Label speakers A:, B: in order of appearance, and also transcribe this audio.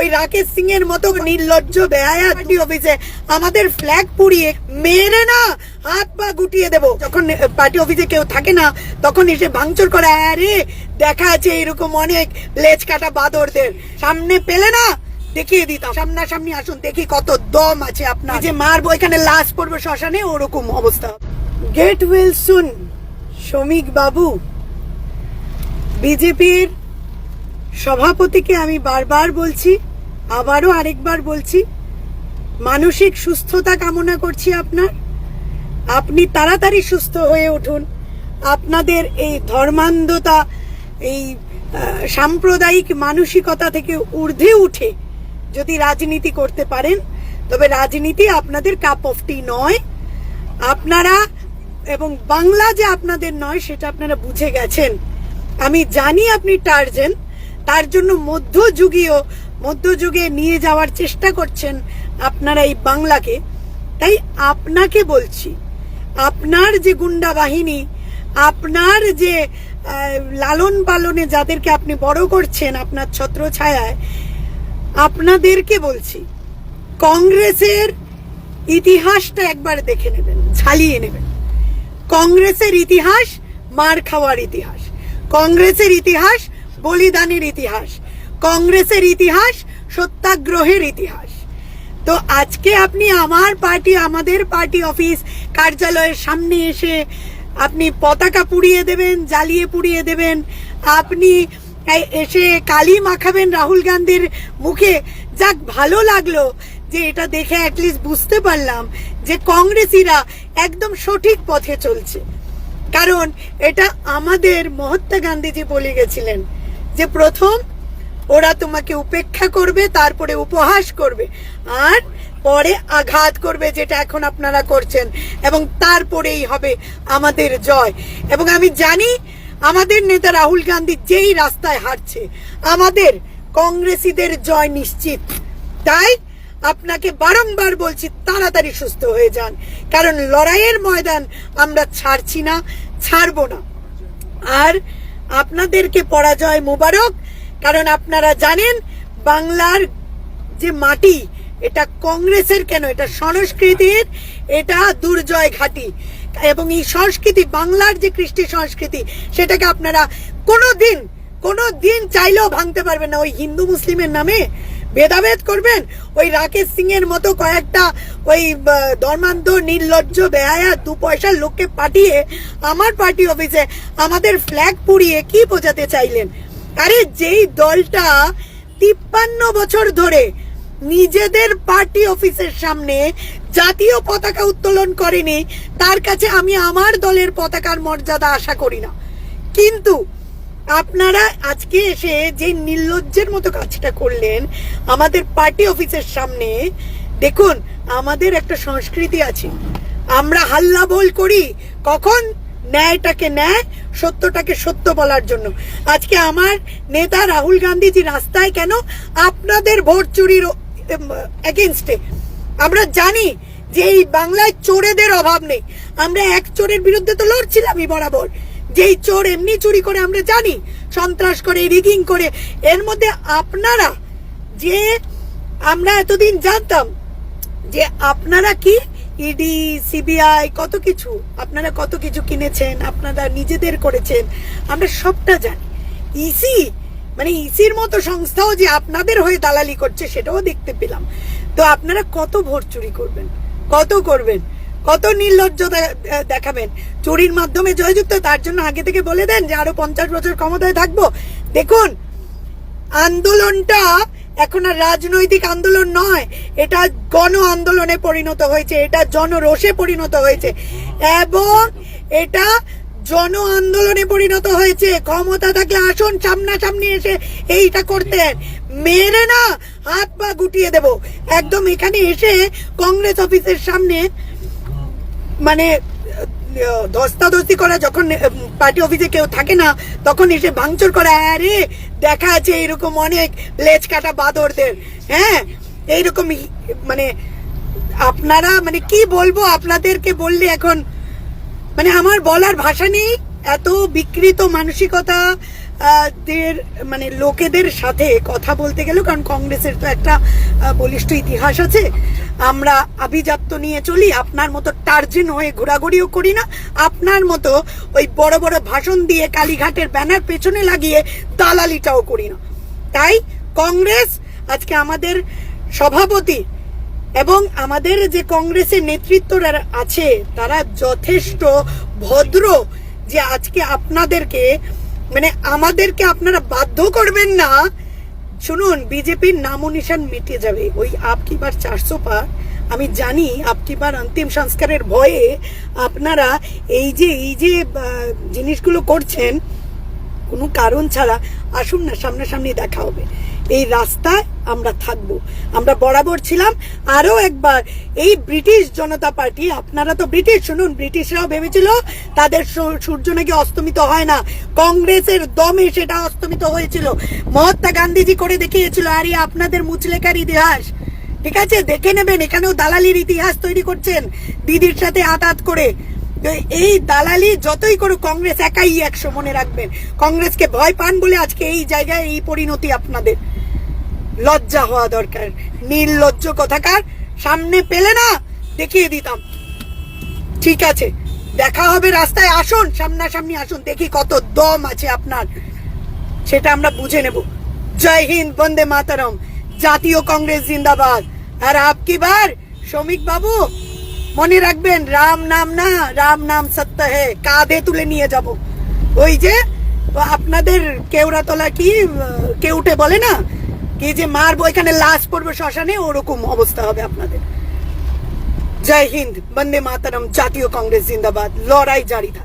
A: ওই রাকেশ সিং এর মতো নির্লজ্জ বেহায়া পার্টি অফিসে আমাদের ফ্ল্যাগ পুড়িয়ে মেরে না, হাত পা গুটিয়ে দেবো। যখন পার্টি অফিসে কেউ থাকে না, তখন এসে ভাঙচুর করে, আরে, দেখা আছে এরকম অনেক লেজ কাটা বাদরদের। সামনে পেলে না, দেখিয়ে দিতাম। সামনাসামনি আসুন, দেখি কত দম আছে আপনার। যে মারবো, এখানে লাশ পড়বে শ্মশানে, ওরকম অবস্থা। গেট ওয়েল সুন, শ্রমিক বাবু। বিজেপির সভাপতিকে আমি বারবার বলছি, আবারও আরেকবার বলছি, মানসিক সুস্থতা কামনা করছি আপনার। আপনি তাড়াতাড়ি সুস্থ হয়ে উঠুন। আপনাদের এই ধর্মান্ধতা, এই সাম্প্রদায়িক মানসিকতা থেকে ঊর্ধ্বে উঠে যদি রাজনীতি করতে পারেন, তবে রাজনীতি আপনাদের কাপ অফ টি নয়। আপনারা এবং বাংলা যে আপনাদের নয়, সেটা আপনারা বুঝে গেছেন। আমি জানি আপনি টার্জেন তার জন্য মধ্যযুগীয়, মধ্যযুগে নিয়ে যাওয়ার চেষ্টা করছেন আপনারা এই বাংলাকে। তাই আপনাকে বলছি, আপনার যে গুন্ডা বাহিনী, আপনার যে লালন পালনে যাদেরকে আপনি বড় করছেন আপনার ছত্র ছত্রছায়ায়, আপনাদেরকে বলছি, কংগ্রেসের ইতিহাসটা একবার দেখে নেবেন, ঝালিয়ে নেবেন। কংগ্রেসের ইতিহাস, মার খাওয়ার ইতিহাস। কংগ্রেসের ইতিহাস বলিদানের ইতিহাস, কংগ্রেসের ইতিহাস, সত্যাগ্রহের ইতিহাস। তো আজকে আপনি আমার পার্টি, আমাদের পার্টি অফিস কার্যালয়ের সামনে এসে আপনি পতাকা পুড়িয়ে দেবেন, জ্বালিয়ে পুড়িয়ে দেবেন। আপনি এসে কালি মাখাবেন রাহুল গান্ধীর মুখে। যাক, ভালো লাগল যে এটা দেখে অ্যাটলিস্ট বুঝতে পারলাম যে কংগ্রেসিরা একদম সঠিক পথে চলছে। কারণ এটা আমাদের মহাত্মা গান্ধীজি বলে গেছিলেন যে প্রথম ওরা তোমাকে উপেক্ষা করবে, তারপরে উপহাস করবে, আর পরে আঘাত করবে যেটা এখন আপনারা করছেন, এবং তারপরেই হবে আমাদের জয়। এবং আমি জানি আমাদের নেতা রাহুল গান্ধী যেই রাস্তায় হাঁটছে, আমাদের কংগ্রেসীদের জয় নিশ্চিত। তাই আপনাকে বারংবার বলছি, তাড়াতাড়ি সুস্থ হয়ে যান, কারণ লড়াইয়ের ময়দান আমরা ছাড়ছি না, ছাড়বো না। আর আপনাদেরকে পরাজয় মুবারক, কারণ আপনারা জানেন বাংলার যে মাটি, এটা কংগ্রেসের কেন? এটা সংস্কৃতির, এটা দুর্জয় ঘাটি। এবং এই সংস্কৃতি, বাংলার যে কৃষ্টি সংস্কৃতি, সেটাকে আপনারা কোনো দিন কোনো দিন চাইলেও ভাঙতে পারবেন না। ওই হিন্দু মুসলিমের নামে ভেদাভেদ করবেন? ওই রাকেশ সিং এর মতো কয়েকটা ওই ধর্মান্ধ, নির্লজ্জ বেহায়া দু পয়সার লোককে পাঠিয়ে আমার পার্টি অফিসে আমাদের ফ্ল্যাগ পুড়িয়ে কি বোঝাতে চাইলেন? আরে যেই দলটা তিপ্পান্ন বছর ধরে নিজেদের পার্টি অফিসের সামনে জাতীয় পতাকা উত্তোলন করেনি, তার কাছে আমি আমার দলের পতাকার মর্যাদা আশা করি না। কিন্তু আপনারা আজকে এসে যে নির্লজ্জের মতো কাজটা করলেন, আমাদের পার্টি অফিসের সামনে, দেখুন, আমাদের একটা সংস্কৃতি আছে। আমরা হাল্লা বল করি, কখন? ন্যায়টাকে ন্যায়, সত্যটাকে সত্য বলার জন্য। আজকে আমার নেতা রাহুল গান্ধীজি রাস্তায় কেন? আপনাদের ভোট চুরির এগেনস্টে আমরা জানি যে এই বাংলায় চোরেদের অভাব নেই। আমরা এক চোরের বিরুদ্ধে তো লড়ছিলামই বরাবর। যেই চোর এমনি চুরি করে আমরা জানি, সন্ত্রাস করে রিগিং করে, এর মধ্যে আপনারা যে আমরা এতদিন জানতাম যে আপনারা কি ইডি সিবিআই কত কিছু, আপনারা কত কিছু কিনেছেন, আপনারা নিজেদের করেছেন, আমরা সবটা জানি। ইসি মানে ইসির মতো সংস্থাও যে আপনাদের হয়ে দালালি করছে, সেটাও দেখতে পেলাম। তো আপনারা কত ভোট চুরি করবেন? কত করবেন? কত নির্লজ্জতা দেখাবেন। চুরির মাধ্যমে জয়যুক্ত, তার জন্য আগে থেকে বলে দেন যে আরও পঞ্চাশ বছর ক্ষমতায় থাকব। দেখুন, আন্দোলনটা এখন আর রাজনৈতিক আন্দোলন নয়, এটা গণ আন্দোলনে পরিণত হয়েছে, এটা জনরোষে পরিণত হয়েছে এবং এটা জন আন্দোলনে পরিণত হয়েছে। ক্ষমতা থাকলে আসুন, সামনাসামনি এসে এইটা করতেন। মেরে না, হাত পা গুটিয়ে দেব। একদম এখানে এসে কংগ্রেস অফিসের সামনে মানে ধস্তাধস্তি করা যখন পার্টি অফিসে কেউ থাকে না, তখন এসে ভাঙচুর করা, আরে, দেখা আছে এরকম অনেক লেজ কাটা বাদরদের হ্যাঁ? এইরকম মানে আপনারা মানে কি বলব আপনাদেরকে বললে এখন মানে আমার বলার ভাষা নেই, এত বিকৃত মানসিকতা দের মানে লোকেদের সাথে কথা বলতে গেল কারণ কংগ্রেসের তো একটা বলিষ্ঠ ইতিহাস আছে, আমরা আভিজাত্য নিয়ে চলি, আপনার মতো টার্জেন হয়ে ঘোরাঘুরিও করি না, আপনার মতো ওই বড় বড় ভাষণ দিয়ে কালীঘাটের ব্যানার পেছনে লাগিয়ে দালালিটাও করি না। তাই কংগ্রেস, আজকে আমাদের সভাপতি এবং আমাদের যে কংগ্রেসের নেতৃত্বরা আছে, তারা যথেষ্ট ভদ্র যে আজকে আপনাদেরকে মানে আমাদেরকে আপনারা বাধ্য করবেন না। শুনুন, বিজেপির নাম নিশান মিটে যাবে। ওই আপকি বার চারশো আমি জানি আপকি বার অন্তিম সংস্কারের ভয়ে আপনারা এই যে এই যে জিনিসগুলো করছেন, কোনো কারণ ছাড়া আসুন না, সামনাসামনি দেখা হবে। এই রাস্তায় আমরা থাকব। আমরা বরাবর ছিলাম। আরও একবার, এই ব্রিটিশ জনতা পার্টি, আপনারা তো ব্রিটিশ, শুনুন, ব্রিটিশরাও ভেবেছিল তাদের সূর্য নাকি অস্তমিত হয় না। কংগ্রেসের দমে সেটা অস্তমিত হয়েছিল। মহাত্মা গান্ধীজি করে দেখিয়েছিল, আরে, আপনাদের মুচলেকার ইতিহাস। ঠিক আছে, দেখে নেবেন, এখানেও দালালির ইতিহাস তৈরি করছেন দিদির সাথে আতাত করে। এই দালালি যতই করুক, কংগ্রেস একাই একশো মনে রাখবেন। কংগ্রেসকে ভয় পান বলে আজকে এই জায়গায় এই পরিণতি আপনাদের। লজ্জা হওয়া দরকার। নির্লজ্জ কথাকার সামনে পেলে না, দেখিয়ে দিতাম। ঠিক আছে, দেখা হবে রাস্তায়, আসুন, সামনাসামনি আসুন, দেখি কত দম আছে আপনার। সেটা আমরা বুঝে নেব। জয় হিন্দ, বন্দে মাতারম। জাতীয় কংগ্রেস জিন্দাবাদ। আর আপকি বার? শ্রমিক বাবু, মনে রাখবেন, রাম নাম না, রাম নাম সত্য হে, কাঁধে তুলে নিয়ে যাব। ওই যে, আপনাদের কেওড়াতলা কি, কেউটে বলে না? কি যে মারবো, এখানে লাশ পড়বে শ্মশানে, ওরকম অবস্থা হবে আপনাদের। জয় হিন্দ, বন্দে মাতারম, জাতীয় কংগ্রেস, জিন্দাবাদ, লড়াই জারি থাক।